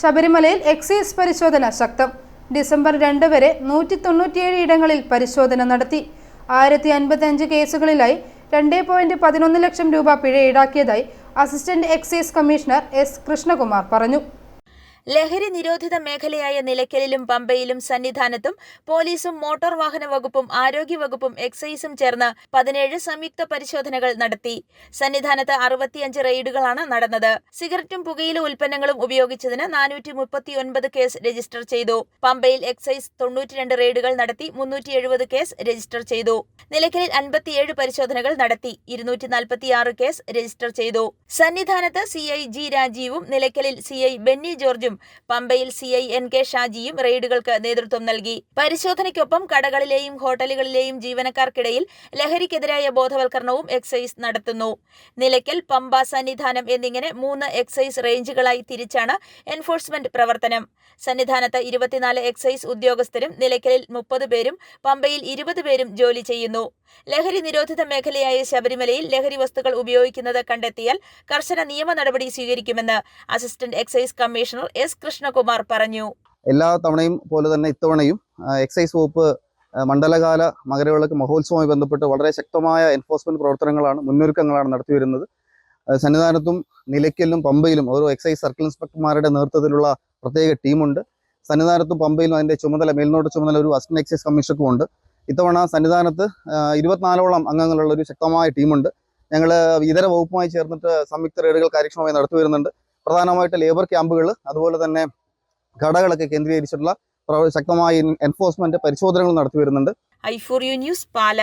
ശബരിമലയിൽ എക്സൈസ് പരിശോധന ശക്തം. ഡിസംബർ രണ്ട് വരെ നൂറ്റി തൊണ്ണൂറ്റിയേഴ് ഇടങ്ങളിൽ പരിശോധന നടത്തി. ആയിരത്തി അൻപത്തി അഞ്ച് കേസുകളിലായി രണ്ട് പോയിന്റ് പതിനൊന്ന് ലക്ഷം രൂപ പിഴ ഈടാക്കിയതായി assistant excise commissioner S Krishnakumar പറഞ്ഞു. ലഹരി നിരോധിത മേഖലയായ നിലയ്ക്കലിലും പമ്പയിലും സന്നിധാനത്തും പോലീസും മോട്ടോർ വാഹന വകുപ്പും ആരോഗ്യ വകുപ്പും എക്സൈസും ചേർന്ന് പതിനേഴ് സംയുക്ത പരിശോധനകൾ നടത്തി. സന്നിധാനത്ത് അറുപത്തിയഞ്ച് റെയ്ഡുകളാണ് നടന്നത്. സിഗരറ്റും പുകയില ഉൽപ്പന്നങ്ങളും ഉപയോഗിച്ചതിന് നാനൂറ്റി മുപ്പത്തിയൊൻപത് കേസ് രജിസ്റ്റർ ചെയ്തു. പമ്പയിൽ എക്സൈസ് തൊണ്ണൂറ്റിരണ്ട് റെയ്ഡുകൾ നടത്തി മുന്നൂറ്റി എഴുപത് കേസ് രജിസ്റ്റർ ചെയ്തു. നിലയ്ക്കലിൽ അൻപത്തിയേഴ് പരിശോധനകൾ നടത്തി. ഇരുന്നൂറ്റി നാൽപ്പത്തിയാറ് കേസ് രജിസ്റ്റർ ചെയ്തു. സന്നിധാനത്ത് സി ഐ ജി രാജീവും നിലയ്ക്കലിൽ സി ഐ ബെന്നി ജോർജും പമ്പയിൽ സി ഐ എൻ കെ ഷാജിയും റെയ്ഡുകൾക്ക് നേതൃത്വം നൽകി. പരിശോധനയ്ക്കൊപ്പം കടകളിലെയും ഹോട്ടലുകളിലെയും ജീവനക്കാർക്കിടയിൽ ലഹരിക്കെതിരായ ബോധവൽക്കരണവും എക്സൈസ് നടത്തുന്നു. നിലയ്ക്കൽ പമ്പ സന്നിധാനം എന്നിങ്ങനെ മൂന്ന് എക്സൈസ് റേഞ്ചുകളായി തിരിച്ചാണ് എൻഫോഴ്സ്മെന്റ് പ്രവർത്തനം. സന്നിധാനത്ത് ഇരുപത്തിനാല് എക്സൈസ് ഉദ്യോഗസ്ഥരും നിലയ്ക്കലിൽ മുപ്പത് പേരും പമ്പയിൽ ഇരുപത് പേരും ജോലി ചെയ്യുന്നു. ലഹരി നിരോധിത മേഖലയായ ശബരിമലയിൽ ലഹരി വസ്തുക്കൾ ഉപയോഗിക്കുന്നത് കണ്ടെത്തിയാൽ കർശന നിയമ നടപടി സ്വീകരിക്കുമെന്ന് assistant excise commissioner S Krishnakumar പറഞ്ഞു. എല്ലാ തവണയും പോലെ തന്നെ ഇത്തവണയും എക്സൈസ് വകുപ്പ് മണ്ഡലകാല മകരവിളക്ക് മഹോത്സവവുമായി ബന്ധപ്പെട്ട് വളരെ ശക്തമായ എൻഫോഴ്സ്മെന്റ് പ്രവർത്തനങ്ങളാണ് മുന്നൊരുക്കങ്ങളാണ് നടത്തിവരുന്നത്. സന്നിധാനത്തും നിലയ്ക്കലിലും പമ്പയിലും ഓരോ എക്സൈസ് സർക്കിൾ ഇൻസ്പെക്ടർമാരുടെ നേതൃത്വത്തിലുള്ള പ്രത്യേക ടീമുണ്ട്. സന്നിധാനത്തും പമ്പയിലും അതിന്റെ ചുമതല മേൽനോട്ട ചുമതല ഒരു അസിസ്റ്റന്റ് എക്സൈസ് കമ്മീഷണർക്കും ഉണ്ട്. ഇത്തവണ സന്നിധാനത്ത് ഇരുപത്തിനാലോളം അംഗങ്ങളുള്ള ഒരു ശക്തമായ ടീമുണ്ട്. ഞങ്ങൾ ഇതര വകുപ്പുമായി ചേർന്നിട്ട് സംയുക്ത റെയ്ഡുകൾ കാര്യക്ഷമമായി നടത്തി വരുന്നുണ്ട്. പ്രധാനമായിട്ട് ലേബർ ക്യാമ്പുകൾ അതുപോലെ തന്നെ കടകളൊക്കെ കേന്ദ്രീകരിച്ചിട്ടുള്ള ശക്തമായ എൻഫോഴ്സ്മെന്റ് പരിശോധനകൾ നടത്തി വരുന്നുണ്ട്. I for you news Pala.